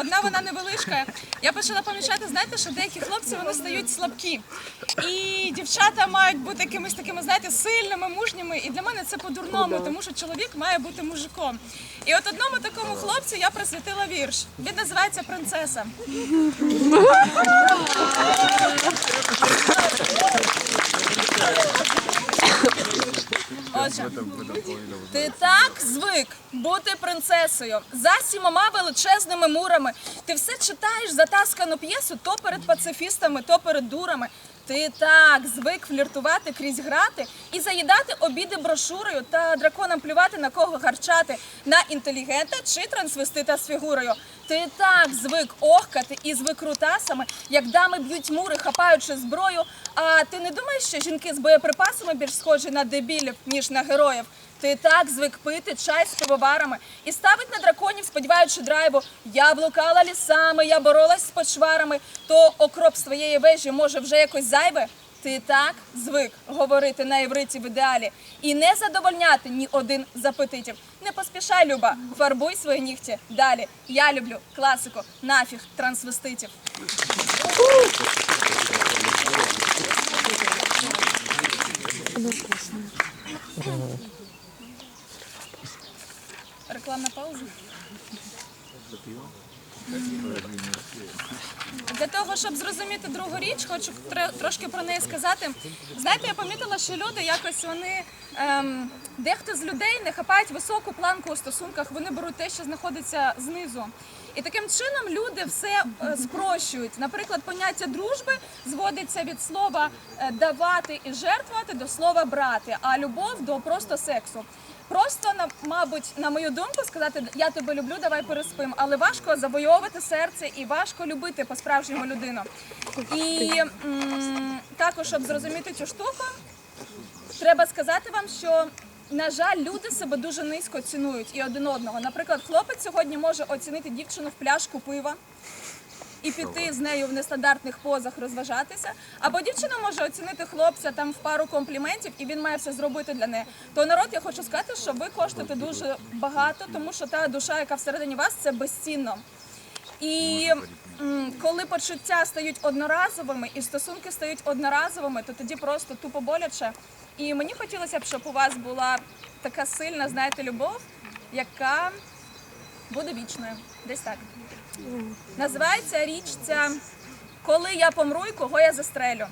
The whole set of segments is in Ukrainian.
одна вона невеличка. Я почала помічати, знаєте, що деякі хлопці вони стають слабкі. І дівчата мають бути якимись такими, знаєте, сильними, мужніми. І для мене це по-дурному, тому що чоловік має бути мужиком. І от одному такому хлопцю я присвятила вірш. Він називається Принцеса. Отже, ти так звик бути принцесою за сімома величезними мурами. Ти все читаєш затаскану п'єсу то перед пацифістами, то перед дурами. Ти так звик фліртувати крізь грати і заїдати обіди брошурою та драконам плювати на кого гарчати на інтелігента чи трансвестита з фігурою. Ти так звик охкати із викрутасами, як дами б'ють мури, хапаючи зброю. А ти не думаєш, що жінки з боєприпасами більш схожі на дебілів, ніж на героїв? Ти так звик пити чай з пивоварами і ставить на драконів, сподіваючи драйву. Я блукала лісами, я боролась з почварами, то окроп своєї вежі може вже якось зайве. Ти так звик говорити на івриті в ідеалі і не задовольняти ні один з апетитів. Не поспішай, Люба, фарбуй свої нігті далі. Я люблю класику, нафіг трансвеститів. Рекламна пауза. Для того, щоб зрозуміти другу річ, хочу трошки про неї сказати. Знаєте, я помітила, що люди якось вони ем, дехто з людей не хапають високу планку у стосунках, вони беруть те, що знаходиться знизу. І таким чином люди все е, спрощують. Наприклад, поняття дружби зводиться від слова е, давати і жертвувати до слова брати, а любов до просто сексу. Просто мабуть, на мою думку, сказати я тебе люблю, давай переспим, але важко завойовувати серце і важко любити по-справжньому людину. І також, щоб зрозуміти цю штуку, треба сказати вам, що на жаль, люди себе дуже низько цінують і один одного. Наприклад, хлопець сьогодні може оцінити дівчину в пляшку пива. І піти з нею в нестандартних позах розважатися, або дівчина може оцінити хлопця там в пару компліментів, і він має все зробити для неї. То народ, я хочу сказати, що ви коштуєте дуже багато, тому що та душа, яка всередині вас, це безцінно. І коли почуття стають одноразовими і стосунки стають одноразовими, то тоді просто тупо боляче. І мені хотілося б, щоб у вас була така сильна, знаєте, любов, яка буде вічною. Десь так. Називається річ ця Коли я помру і кого я застрелю.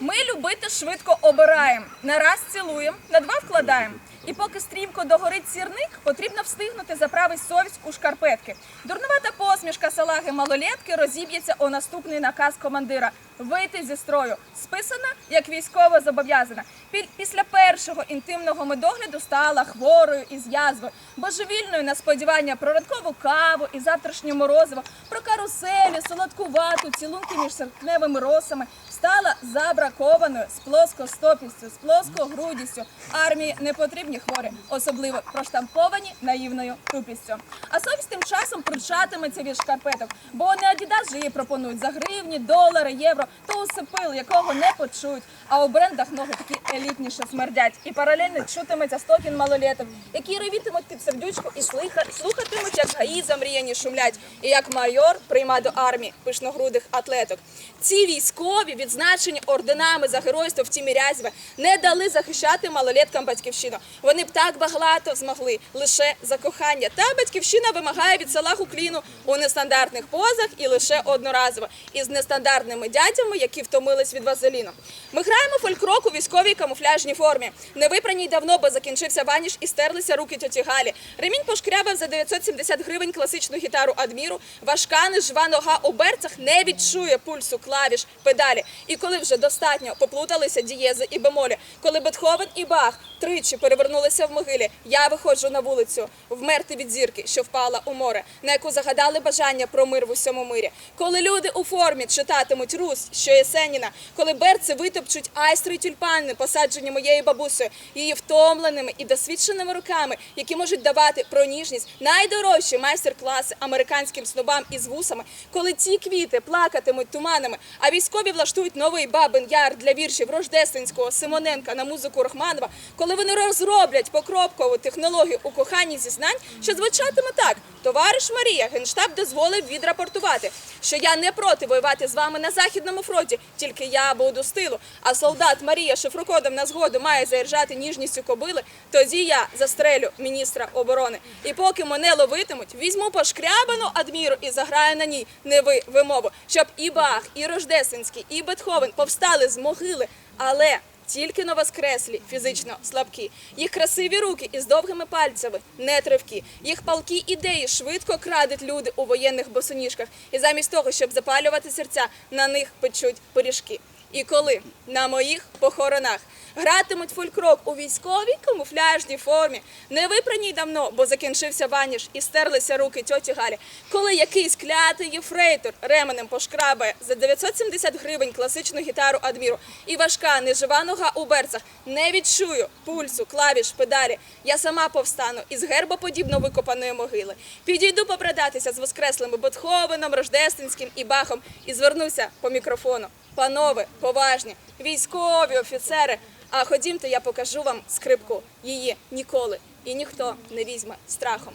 Ми любити швидко обираємо, на раз цілуємо, на два вкладаємо. І поки стрімко догорить сірник, потрібно встигнути заправити совість у шкарпетки. Дурнувата посмішка салаги малолетки розіб'ється у наступний наказ командира вийти зі строю. Списана як військово зобов'язана. Пі- Після першого інтимного медогляду стала хворою із язвою, божевільною на сподівання про ранкову каву і завтрашнє морозиво, про каруселі, солодку вату, цілунки між серпневими росами. Стала забракованою з плоскостопістю, з плоскогрудістю. Армії не потрібні хворі, особливо проштамповані наївною тупістю. А совість тим часом пручатиметься від шкарпеток, бо не Адідас же їй пропонують за гривні, долари, євро, то усипил, якого не почують. А у брендах ноги такі елітніше смердять. І паралельно чутиметься стокін малолеток, які ревітимуть під сердючку і слухатимуть, як гаї замріяні шумлять, і як майор прийма до армії пишногрудих атлеток. Ці військові, відзначені орденами за геройство в Тімірязьве, не дали захищати малолеткам батьківщину. Вони б так багато змогли лише за кохання. Та батьківщина вимагає від Салаху Кліну у нестандартних позах і лише одноразово, із нестандартними дядями, які втомились від вазеліну. Ми граємо фольк-рок у військовій камуфляжній формі. Невипраній давно, бо закінчився ваніш і стерлися руки тьоті Галі. Ремінь пошкрябав за 970 гривень класичну гітару Адміру. Важка нежива нога у берцях не відчує пульсу клавіш, педалі. І коли вже достатньо поплуталися дієзи і бемолі, коли Бетховен і Бах тричі перевернулися в могилі, я виходжу на вулицю вмерти від зірки, що впала у море, на яку загадали бажання про мир в усьому мирі. Коли люди у формі читатимуть Русь, що Єсеніна, коли берці витопчуть айстри й тюльпани, посаджені моєю бабусею, її втомленими і досвідченими руками, які можуть давати про ніжність найдорожчі майстер-класи американським снобам із вусами, коли ці квіти плакатимуть туманами, а військові влаштують новий Бабин Яр для віршів Рождественського, Симоненка на музику Рахманова, коли вони розроблять покрокову технологію у коханні зізнань, що звучатиме так: товариш Марія, генштаб дозволив відрапортувати, що я не проти воювати з вами на західному фронті, тільки я буду з. А солдат Марія шифрокодом на згоду має заіржати ніжністю кобили. Тоді я застрелю міністра оборони. І поки мене ловитимуть, візьму пошкрябану адміру і заграю на ній не ви вимову, щоб і Бах, і Рождественський, і Бетховен повстали з могили, але. Тільки новоскреслі, фізично слабкі. Їх красиві руки із довгими пальцями, не тривкі. Їх палкі ідеї швидко крадуть люди у воєнних босоніжках. І замість того, щоб запалювати серця, на них печуть пиріжки. І коли на моїх похоронах гратимуть фольк-рок у військовій камуфляжній формі, не випраній давно, бо закінчився ваніш і стерлися руки тьоті Галі. Коли якийсь клятий єфрейтор ременем пошкрабає за 970 гривень класичну гітару Адміру і важка нежива нога у берцах, не відчую пульсу, клавіш, педалі. Я сама повстану із гербоподібно викопаної могили. Підійду попрадатися з воскреслими Бетховеном, Рождественським і Бахом і звернуся по мікрофону. Панове, поважні, військові офіцери. А ходімте, я покажу вам скрипку. Її ніколи і ніхто не візьме страхом.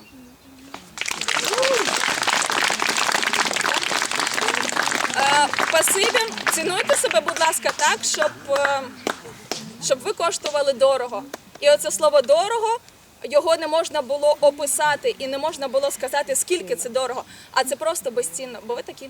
Е, Спасибі, цінуйте себе, будь ласка, так, щоб, е, щоб ви коштували дорого. І оце слово дорого. Його не можна було описати і не можна було сказати, скільки це дорого, а це просто безцінно, бо ви такі.